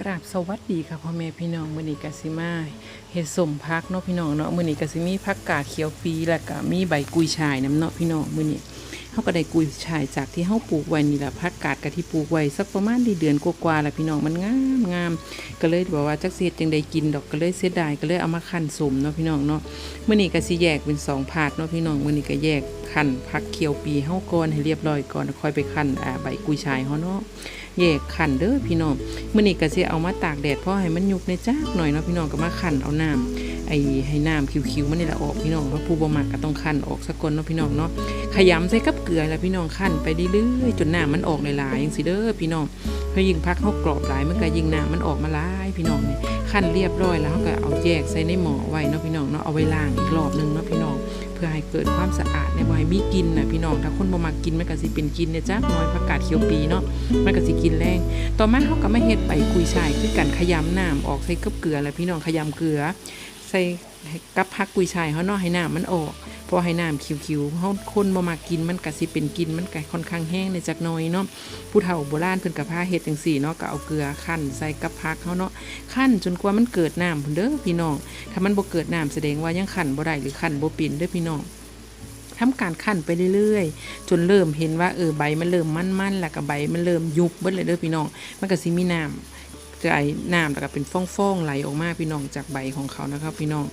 กราบสวัสดีค่ะพ่อแม่พี่น้องมือนีกาซิมาเฮ็ดสมพักเนาะพี่น้องเนาะมือนีกาซิมีพักกาดเขียวปีแล้วก็มีใบกุยชายน้ำเนาะพี่น้องมือนี้ เฮาก็ได้กุยชายจากที่เฮาปลูกไว้นี่แหละผักกาดกะที่ปลูกไว้สักประมาณด้เดือนกว่าๆแล้วพี่น้องมันงามงามก็เลยบอกว่าจักเสียจังได้กินดอกก็เลยเสียดายก็เลยเอามาคั่นสมเนาะพี่น้องเนาะเมื้อนี้ก็สิแยกเป็นสองพาร์ทเนาะพี่น้องเมื้อนี้ก็แยกคั่นผักเขียวปีเฮาก่อนให้เรียบร้อยก่อนค่อยไปคั่นอ่าใบกุยชายเฮาเนาะแยกขันเด้อพี่น้องเมื้อนี้ก็สิเอามาตากแดดเพราะให้มันยุบในจักหน่อยเนาะพี่น้องก็มาขันเอาน้ำไอ้ให้น้ำคิวๆมันนี่ละออกพี่น้องเพราะผู้บ่มักก็ต้องขันออกสักคนเนาะพี่น้องเนาะ ขยำใส่กับเกลือแล้วพี่น้องขั้นไปเรื่อยๆจนหน้ำมันออกหลายๆจังซี่เด้อพี่น้องเพราะยิ่งพักเฮากรอบหลายมันก็ยิ่งน้ำมันออกมาหลายพี่น้องเนี่ยขั้นเรียบร้อยแล้วเฮาก็เอาแยกใส่ในหม้อไว้เนาะพี่น้องเนาะเอาไว้ล้างอีกรอบหนึงเนาะพี่น้องเพื่อให้เกิดความสะอาดในบ่ให้มีกินนะพี่น้องถ้าคนบ่มักกินมันก็สิเป็นกินเนี่ยจ้าน้อยผักกาดเขียวปีเนาะมันก็สิกินแรงต่อมาเขาก็มาเฮ็ดใบกุยช่ายคือกันขยำน้ำออกใส่กับเกลือแล้วพี่น้องขยำเกลือ ใส่กับพักกุยช่ายเขาเนาะให้น้ำมันออกพอให้น้ำคิวๆเขาคนบ่มากินมันก็สิเป็นกินมันก็ค่อนข้างแห้งในจักหน่อยเนาะผู้เฒ่าโบราณเพิ่นก็พาเฮ็ดจังซี่เนาะก็เอาเกลือคั่นใส่กับพักเขาเนาะคั่นจนกว่ามันเกิดน้ำพุ่นเด้อพี่น้องถ้ามันบ่เกิดน้ำแสดงว่ายังคั่นบ่ได้หรือคั่นบ่เป็นเด้อพี่น้องทำการคั่นไปเรื่อยๆ จนเริ่มเห็นว่าเออใบมันเริ่มมันๆแล้วก็ใบมันเริ่มยุบเบิดเลยเด้อพี่น้อง มันก็สิมีน้ำ ไอ้น้ำแล้วก็เป็นฟ่องๆไหลออกมาพี่น้องจากใบของเขานะครับ พี่น้อง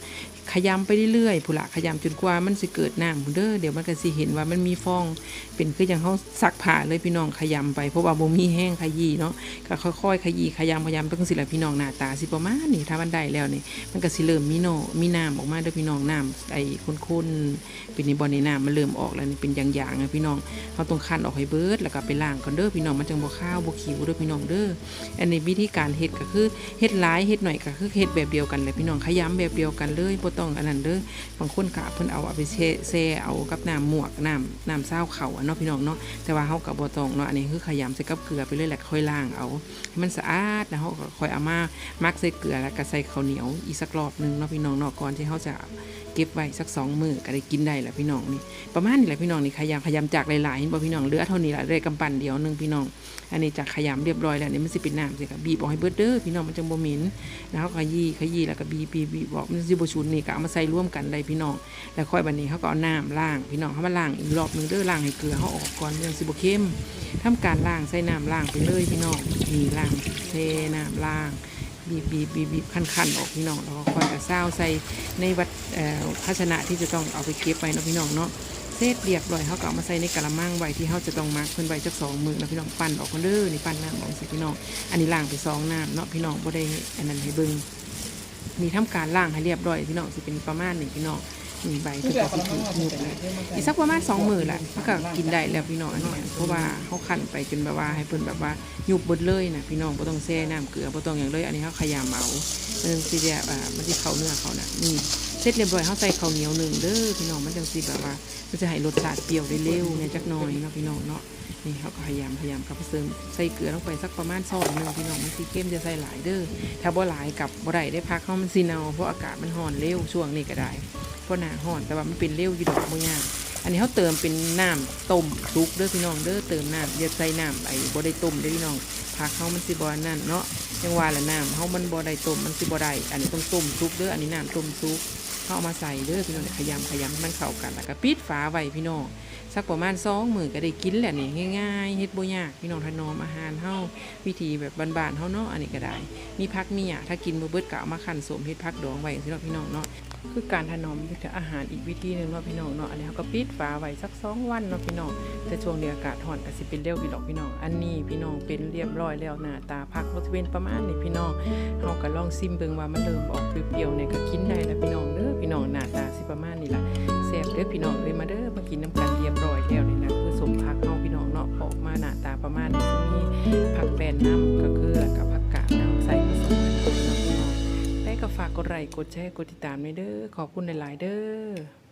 ขยำไปเรื่อยๆผู้ละขยำจนกว่ามันสิเกิดน้ำเด้อเดี๋ยวมันก็สิเห็นว่ามันมีฟอง เป็นคืออย่างเขาซักผ้าเลยพี่น้องขยำไปเพราะว่าบ่มีแห้งขยี้เนาะก็ค่อยๆ ขยี้ขยำขยำเป็นสิละพี่น้องหน้าตาสิประมาณนี้ถ้ามันได้แล้วนี่มันก็สิเริ่มมีโนมีน้ำออกมาเด้อพี่น้องน้ำไอ้ข้นๆเป็นในบ่อในน้ำมันเริ่มออกแล้วนี่เป็นอย่างๆนะพี่น้องเขาต้องคั้นออกให้เบิดแล้วก็ไปล้างก่อนเด้อพี่น้องมันจังบ่ข้าวบ่ขิวเด้อพี่น้องเด้ออันนี้วิธีการเฮ็ดก็คือเฮ็ดหลายเฮ็ดหน่อยก็คือเฮ็ดแบบเดียวกันเลยพี่น้องขยำแบบเดียวกันเลยบ่ต้องอันนั้นเด้อบางคนก็เพิ่นเอาเอาไปแช่แชเอากับน้ำหมวกน้ำน้ำเศร้าเขาเนาะพี่น้องเนาะแต่ว่าเฮาก็บ่ต้องเนาะอันนี้คือขยำใส่กับเกลือไปเลยแหล้วค่อยล้างเอาให้มันสะอาดแล้วเฮาก็ค่อยเอามามักใส่เกลือแล้วก็ใส่ข้าวเหนียวอีกสักรอบนึงเนาะพี่น้องเนาะก่อนที่เฮาจะเก็บไว้สักสองมือก็ได้กินได้แหละพี่น้องนี่ประมาณนี้แหละพี่น้องนี่ขยำขยำจากหลายๆบ่พี่น้องเหลือเท่านี้ละได้กำปั้นเดียวนึงพี่น้อง อันนี้จากขยำเรียบร้อยแล้วนี่มันสิเป็นน้ำสิค่ะบีบออกให้เบิดเด้อพี่น้องมันจังบ่เหม็นแล้วขยี้ขยี้แล้วก็บีบบีบบอกมันสิบ่ชุนนี่ก็เอามาใส่ร่วมกันได้พี่น้อง แล้วค่อยบัดนี้เขาก็เอาน้ำล้างพี่น้องเขามาล้างอีกรอบหนึงเด้อล้างให้เกลือเขาออกก่อนเรื่องสิบเค็มทำการล้างใส่น้ำล้างไปเลยพี่น้องนี่ล้างเทน้ำล้างบีบบีบบีบบีบขั้นขั้นออกพี่น้องแล้วก็ค่อยกระซ้าใส่ในวัดภาชนะที่จะต้องเอาไปเก็บไว้เนาะพี่น้องเนาะเสร็จเรียบร้อยเขาก็เอามาใส่ในกระมังไว้ที่เขาจะต้องมักเพิ่นไว้จักสองมือนะพี่น้องปั่นออกกันเด้อนี่ปั่นน้ำออกสิพี่น้องอันนี้ล้างไปสองน้ำเนาะพี่น้องบ่ได้อันนั้นให้เบิ่ง นี่ทำการล้างให้เรียบร้อยพี่น้องสิเป็นประมาณนี้พี่น้องนี่ใบเพิ่นก็สิถูกยุบแล้วอีกสักประมาณสองมือแหละมันก็กินได้แล้วพี่น้องอันนี้เพราะว่าเขาคั่นไปจนแบบว่าให้เพิ่นแบบว่ายุบบดเลยนะพี่น้องบ่ต้องแช่น้ำเกลือบ่ต้องอย่างเลยอันนี้เขาขยำเอามันสิแบบอ่ามันที่เขาเนื้อเขาน่ะนี่เสร็จเรียบร้อยเขาใส่ข้าวเหนียวหนึ่งเด้อพี่น้องมันจังสิแบบว่ามันจะให้รสชาติเปรี้ยวได้เร็วในจักหน่อยเนาะพี่น้องเนาะ นี่เขาก็พยายามพยายามกับเสริมใส่เกลือลงไปสักประมาณซอนหนึ่งพี่น้องมันสีเข้มจะใส่หลายเด้อถ้าบ่หลายกับบ่ได้ได้พักเขามันสีเนาเพราะอากาศมันร้อนเร็วช่วงนี้ก็ได้เพราะหนาร้อนแต่ว่ามันเป็นเร็วอยู่ดอกบ่ยากอันนี้เขาเติมเป็นน้ำต้มซุกเด้อพี่น้องเด้อเติมน้ำอย่าใส่น้ำไอ้บ่ได้ต้มเด้อพี่น้องผักเขามันสิบอันนั่นเนาะยังว่าละน้ำเฮามันบ่ได้ต้มมันสิบ่ได้อันนี้ต้องต้มซุปเด้ออันนี้น้ำต้มซุปเฮาเอามาใส่เด้อพี่น้องขยำขยำให้มันเข้ากันแล้วก็ปิดฝาไว้พี่น้อง สักประมาณ2มื้อก็ได้กินแหละนี่ง่ายๆเฮ็ดบ่ยากพี่น้องถนอมอาหารเฮาวิธีแบบบานๆเฮาเนาะอันนี้ก็ได้ มีผักมีหยาถ้ากินบ่เบิดก็เอามาคั่นสมเฮ็ดผักดองไว้จังซี่เนาะพี่น้องเนาะคือการถนอมอาหารอีกวิธีหนึงเนาะพี่น้องเนาะอันนี้เฮาก็ปิดฝาไว้สักสองวันเนาะพี่น้องแต่ช่วงนี้อากาศร้อนก็สิเป็นเร็วอยู่ดอกพี่น้องอันนี้พี่น้องเป็นเรียบร้อยแล้วหน้าตาผักบ่สิเป็นประมาณนี้พี่น้องเฮาก็ลองซิมเบิ่งว่ามันเริ่มออกเปรี้ยวๆเนี่ยก็กินได้แล้วพี่น้องเด้อพี่น้องหน้าตาสิประมาณนี้ล่ะแซ่บ เด้อพี่น้องเลยมาเด้อมากินน้ำกันเรียบร้อยแล้วนี่ล่ะคือสมผักเฮาพี่น้องเนาะออกมาหน้าตาประมาณนี้สมีผักแป้นน้ำก็คือแล้วกับผักกาดน้ำใส่ผสมกันนะพี่น้องได้ก็ฝากกดไลค์กดแชร์กดติดตามด้วยเด้อขอบคุณหลายๆเด้อ